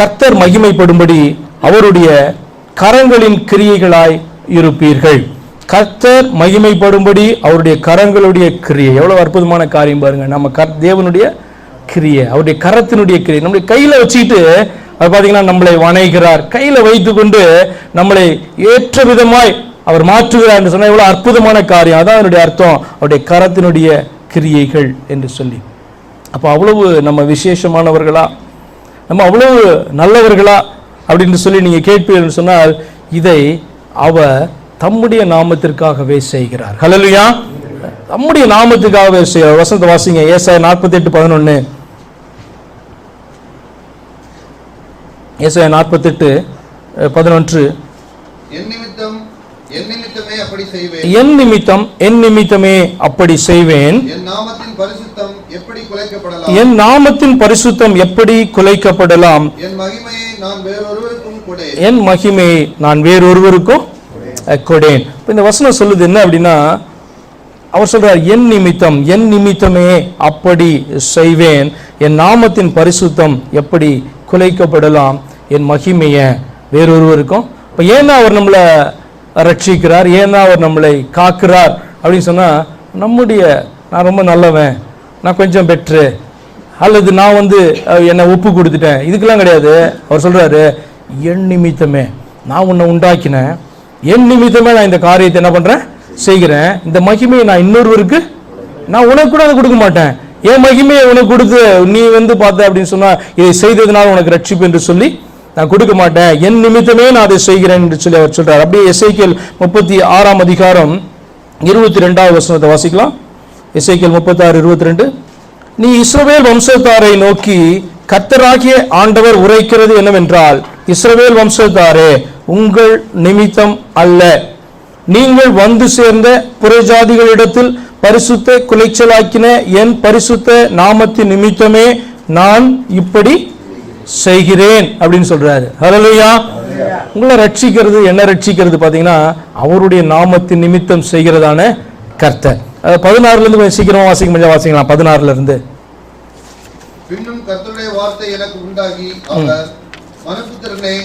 கர்த்தர் மகிமைப்படும்படி அவருடைய கரங்களின் கிரியைகளாய் இருப்பீர்கள். கர்த்தர் மகிமைப்படும்படி அவருடைய கரங்களுடைய கிரியை. எவ்வளவு அற்புதமான காரியம் பாருங்க. நம்ம கர் தேவனுடைய கிரியை அவருடைய கரத்தினுடைய கிரியை. நம்முடைய கையில வச்சுக்கிட்டு அது பார்த்தீங்கன்னா நம்மளை வணைகிறார். கையில வைத்துக்கொண்டு நம்மளை ஏற்ற விதமாய் அவர் மாற்றுகிறார் என்று சொன்னால் எவ்வளவு அற்புதமான காரியம். அதான் அதனுடைய அர்த்தம். அவருடைய கரத்தினுடைய கிரியைகள் என்று சொல்லி. அப்போ அவ்வளவு நம்ம விசேஷமானவர்களா நம்ம அவ்வளவு நல்லவர்களா அப்படின்னு சொல்லி நீங்க கேட்பீர்கள் சொன்னால் இதை அவர் தம்முடைய நாமத்திற்காகவே செய்கிறார். ஹலலுயா தம்முடைய நாமத்துக்காகவே செய்கிறார். வசந்த வாசிங்க. ஏசாய நாற்பத்தி எட்டு பதினொன்று நாற்பத்தி நாற்பத்தெட்டு பதினொன்று. என் நிமித்தம் என் நிமித்தமே அப்படி செய்வேன். என் நாமத்தின் பரிசுத்தம் எப்படி குலைக்கப்படலாம்? என் மகிமையை நான் வேறொருவருக்கும் கொடேன். இந்த வசனம் சொல்லுது என்ன அப்படின்னா அவர் சொல்றார் என் நிமித்தம் என் நிமித்தமே அப்படி செய்வேன். என் நாமத்தின் பரிசுத்தம் எப்படி குலைக்கப்படலாம்? என் மகிமையை வேறொருவருக்கும். இப்போ ஏன்னா அவர் நம்மளை ரட்சிக்கிறார். ஏன்னா அவர் நம்மளை காக்கிறார்? அப்படின்னு சொன்னால் நம்முடைய நான் ரொம்ப நல்லவன். நான் கொஞ்சம் பெட்ரு அல்லது நான் வந்து என்னை ஒப்பு கொடுத்துட்டேன். இதுக்கெல்லாம் கிடையாது. அவர் சொல்கிறாரு என் நிமித்தமே நான் உன்னை உண்டாக்கினேன். என் நிமித்தமே நான் இந்த காரியத்தை என்ன பண்ணுறேன் செய்கிறேன். இந்த மகிமையை நான் இன்னொருவருக்கு நான் உனக்கு கூட அதை கொடுக்க மாட்டேன். என் மகிமையை உனக்கு கொடுத்து நீ வந்து பார்த்த அப்படின்னு சொன்னால் இதை செய்ததுனால உனக்கு ரட்சிப்பு என்று சொல்லி நான் கொடுக்க மாட்டேன். என் நிமித்தமே நான் அதை செய்கிறேன் என்று சொல்லி அவர் சொல்றார். அப்படியே எஸ்ஐக்கியல் முப்பத்தி ஆறாம் அதிகாரம் இருபத்தி ரெண்டாவது வசனத்தை வாசிக்கலாம். எஸ்ஐக்கியல் முப்பத்தாறு இருபத்தி ரெண்டு நீ இஸ்ரவேல் வம்சத்தாரை நோக்கி கத்தராகிய ஆண்டவர் உரைக்கிறது என்னவென்றால் இஸ்ரவேல் வம்சத்தாரே உங்கள் நிமித்தம் அல்ல. நீங்கள் வந்து சேர்ந்த புறஜாதிகளிடத்தில் பரிசுத்த குலைச்சலாக்கின என் பரிசுத்த நாமத்தின் நிமித்தமே நான் இப்படி செய்கிறேன் அப்படின்னு சொல்றாரு. ஹalleluya. உங்களை ரட்சிக்கிறது என்ன ரட்சிக்கிறது பாத்தீங்கன்னா அவருடைய நாமத்தின் நிமித்தம் செய்கிறதான கர்த்தர். அஹ் பதினாறுல இருந்து கொஞ்சம் சீக்கிரமா வாசிக்க முடிஞ்சா வாசிக்கலாம். பதினாறுல இருந்து பின்னும் கர்த்தருடைய வார்த்தை எனக்கு உண்டாகி அவர் மனுபுத்திரனே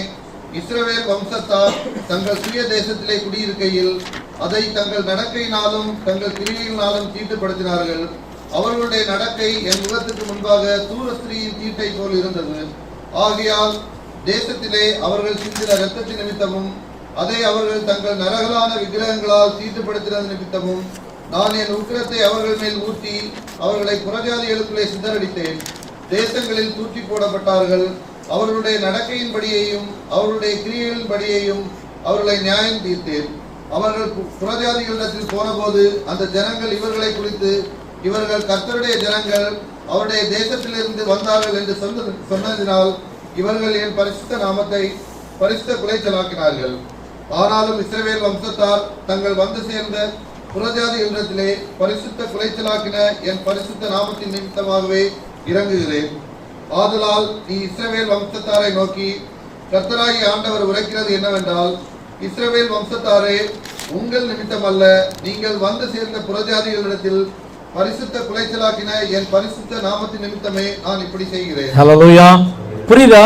இஸ்ரவேல் வம்சத்தார் தங்கள் சுய தேசத்திலே குடியிருக்கையில் அதை தங்கள் நடக்கையினாலும் தங்கள் கிரியையினாலும் தீட்டுப்படுத்தினார்கள். அவர்களுடைய நடக்கை என் முகத்துக்கு முன்பாக தூர ஸ்திரீயின் தீட்டை போல் இருந்தது. ஆகையால் தேசத்திலே அவர்கள் சிந்தின இரத்தத்தின் நிமித்தமும் அதை அவர்கள் தங்கள் நரகலான விக்கிரகங்களால் சீட்டுப்படுத்தினது நிமித்தமும் நான் என் உக்கிரத்தை அவர்கள் மேல் ஊற்றி அவர்களை புறஜாதிகளுக்குள்ளே சிதறடித்தேன். தேசங்களில் தூற்றி போடப்பட்டார்கள். அவர்களுடைய நடக்கையின்படியையும் அவர்களுடைய கிரியைகளின்படியையும் அவர்களை நியாயம் தீர்த்தேன். அவர்கள் பு- புறஜாதிகளிடத்தில் போனபோது அந்த ஜனங்கள் இவர்களை குறித்து இவர்கள் கர்த்தருடைய ஜனங்கள் அவருடைய தேசத்திலிருந்து வந்தார்கள் என்று சொன்ன சொன்னதினால் இவர்கள் என் பரிசுத்த நாமத்தை பரிசுத்த குலைச்சலாக்கினார்கள். ஆனாலும் இஸ்ரவேல் வம்சத்தார் தங்கள் வந்து சேர்ந்த புறஜாதிகளிடத்திலே பரிசுத்த குலைச்சலாக்கின என் பரிசுத்த நாமத்தின் நிமித்தமாகவே இறங்குகிறேன். ஆதலால் நீ இஸ்ரவேல் வம்சத்தாரை நோக்கி கர்த்தராகி ஆண்டவர் உரைக்கிறது என்னவென்றால் இஸ்ரவேல் வம்சத்தாரே உங்கள் நிமித்தம் அல்ல நீங்கள் வந்து சேர்ந்த புறஜாதிகளிடத்தில் பரிசுத்த குலைச்சலாக்கின என் பரிசுத்த நாமத்தின் நிமித்தமே நான் இப்படி செய்கிறேன். ஹalleluya புரியுதா?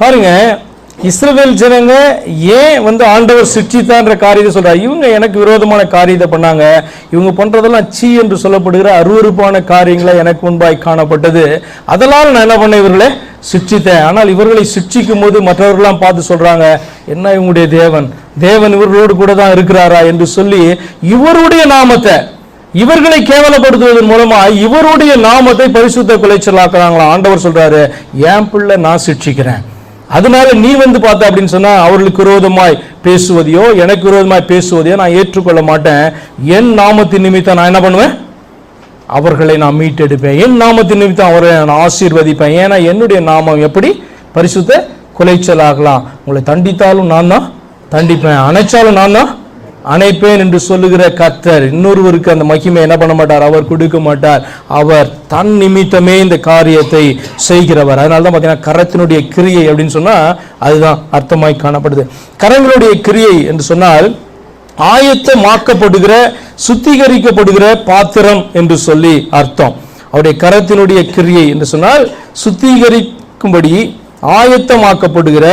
பாருங்க இஸ்ரவேல் ஜனங்க ஏன் வந்து ஆண்டவர் சிக்ஷித்தான்ற காரியத்தை சொல்றாரு? இவங்க எனக்கு விரோதமான காரியத்தை பண்ணாங்க. இவங்க பண்றதெல்லாம் சீ என்று சொல்லப்படுகிற அருவருப்பான காரியங்களை எனக்கு முன்பாய் காணப்பட்டது. அதெல்லாம் நான் என்ன பண்ணேன் இவர்களை சிக்ஷித்தேன் ஆனால் இவர்களை சிக்ஷிக்கும் போது மற்றவர்கள்லாம் பார்த்து சொல்றாங்க என்ன இவங்களுடைய தேவன்? தேவன் இவர்களோடு கூட தான் இருக்கிறாரா? என்று சொல்லி இவருடைய நாமத்தை இவர்களை கேவலப்படுத்துவதன் மூலமா இவருடைய நாமத்தை பரிசுத்த குலைச்சலாக்குறாங்களா? ஆண்டவர் சொல்றாரு என் பிள்ளை நான் சிக்ஷிக்கிறேன். அதனால நீ வந்து பார்த்த அப்படின்னு சொன்னா அவர்களுக்கு விரோதமாய் பேசுவதையோ எனக்கு விரோதமாய் பேசுவதையோ நான் ஏற்றுக்கொள்ள மாட்டேன். என் நாமத்தின் நிமித்தம் நான் என்ன பண்ணுவேன்? அவர்களை நான் மீட்டெடுப்பேன். என் நாமத்தின் நிமித்தம் அவரை நான் ஆசீர்வதிப்பேன். ஏன்னா என்னுடைய நாமம் எப்படி? பரிசுத்த குலைச்சலாகலாம். உங்களை தண்டித்தாலும் நான் தான் தண்டிப்பேன். அணைச்சாலும் நான் தான் அணைப்பேன் என்று சொல்லுகிற கர்த்தர் இன்னொருவருக்கு அந்த மகிமை என்ன பண்ண மாட்டார்? அவர் கொடுக்க மாட்டார். அவர் தன் நிமித்தமே இந்த காரியத்தை செய்கிறவர். அதனால தான் பார்த்தீங்கன்னா கரத்தினுடைய கிரியை அப்படின்னு சொன்னால் அதுதான் அர்த்தமாய் காணப்படுது. கரங்களுடைய கிரியை என்று சொன்னால் ஆயத்தமாக்கப்படுகிற சுத்திகரிக்கப்படுகிற பாத்திரம் என்று சொல்லி அர்த்தம். அவருடைய கரத்தினுடைய கிரியை என்று சொன்னால் சுத்திகரிக்கும்படி ஆயத்தமாக்கப்படுகிற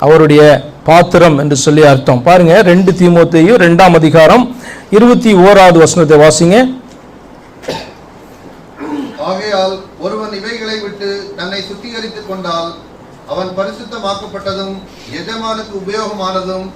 அவருடைய பாத்திரம் என்று சொல்லி அர்த்தம். பாருங்க ரெண்டு தீமோத்தேயு ரெண்டாம் அதிகாரம் இருபத்தி ஓராவது வசனத்தை வாசிங்க. ஆகையால் ஒருவன் இவைகளை விட்டு தன்னை சுத்திகரித்துக் கொண்டால் அவன் பரிசுத்தமாக்கப்பட்டதும் எஜமானுக்கு உபயோகமானதும்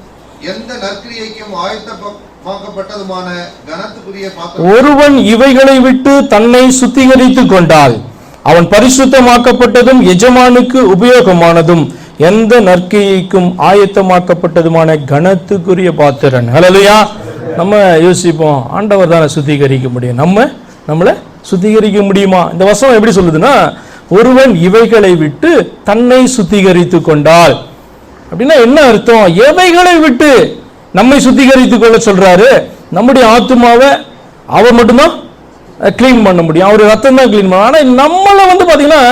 எந்த நற்கிரியைக்கும் ஆயத்தமாக்கப்பட்டதுமான கனத்துக்குரிய ஒருவன் இவைகளை விட்டு தன்னை சுத்திகரித்துக் கொண்டால் அவன் பரிசுத்தமாக்கப்பட்டதும் எஜமானுக்கு உபயோகமானதும் எந்த நற்கைக்கும் ஆயத்தமாக்கப்பட்டதுமான கனத்துக்குரிய பாத்திரன். ஹalleluya. நம்ம யோசிப்போம். ஆண்டவர் தானே சுத்திகரிக்க முடியும். நம்ம நம்மளை சுத்திகரிக்க முடியுமா? இந்த வசனம் எப்படி சொல்லுதுன்னா ஒருவன் இவைகளை விட்டு தன்னை சுத்திகரித்து கொண்டால் அப்படின்னா என்ன அர்த்தம்? எவைகளை விட்டு நம்மை சுத்திகரித்து கொள்ள சொல்றாரு? நம்முடைய ஆத்துமாவை அவர் மட்டும்தான் க்ளீன் பண்ண முடியும். அவர் ரத்தம் தான் க்ளீன் பண்ண ஆனா நம்மளை வந்து பாத்தீங்கன்னா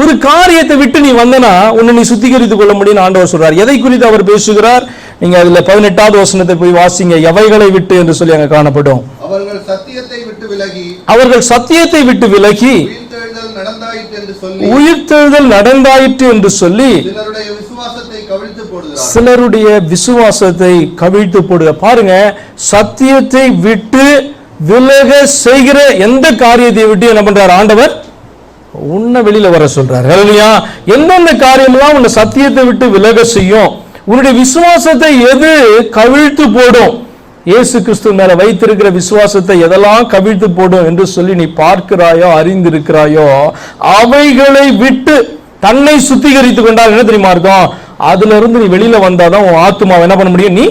ஒரு காரியத்தை விட்டு நீ வந்தனா உன்னை நீ சுத்திகரித்துக் கொள்ள முடியும்னு ஆண்டவர் சொல்றார். எதை குறித்து அவர் பேசுகிறார்? நீங்க அதுல பதினெட்டாவது வசனத்தை போய் வாசிங்க. எவைகளை விட்டு என்று சொல்லி அங்க காணப்படும். அவர்கள் சத்தியத்தை விட்டு விலகி அவர்கள் சத்தியத்தை விட்டு விலகி உயிர்த்தெழுதல் நடந்தாயிற்று என்று சொல்லி சிலருடைய விசுவாசத்தை கவிழ்த்து போடுக பாருங்க சத்தியத்தை விட்டு விலக செய்கிற எந்த காரியத்தை விட்டு என்ன பண்றார்? ஆண்டவர் உன்னை வெளியில வர சொல்றார். இல்லையா எந்தெந்த காரியம்லாம் உன்னை சத்தியத்தை விட்டு விலக செய்யும்? உன்னுடைய விசுவாசத்தை எது கவிழ்த்து போடும்? இயேசு கிறிஸ்து மேல வைத்திருக்கிற விசுவாசத்தை எதெல்லாம் கவிழ்த்து போடும் என்று சொல்லி நீ பார்க்கிறாயோ அறிந்திருக்கிறாயோ அவைகளை விட்டு தன்னை சுத்திகரித்து கொண்டால் என்ன தெரியுமா இருக்கும் அதுல இருந்து நீ வெளியில வந்தாதான் உன் ஆத்மாவை என்ன பண்ண முடியும்? நீ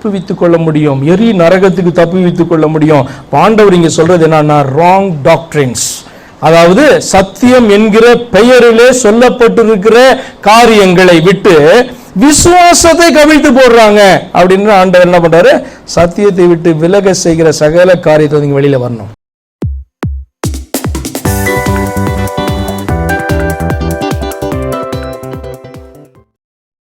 தப்புவித்துக் கொள்ள முடியும். எரி நரகத்துக்கு தப்புவித்துக் கொள்ள முடியும். பாண்டவர் இங்க சொல்றது என்னன்னா ராங் டாக்டரின்ஸ் அதாவது சத்தியம் என்கிற பெயரிலே சொல்லப்பட்டிருக்கிற காரியங்களை விட்டு விசுவாசத்தை கவிழ்த்து போடுறாங்க. அப்படின்னு ஆண்டவர் என்ன பண்றாரு? சத்தியத்தை விட்டு விலக செய்கிற சகல காரியத்தை நீங்க வெளியில வரணும்.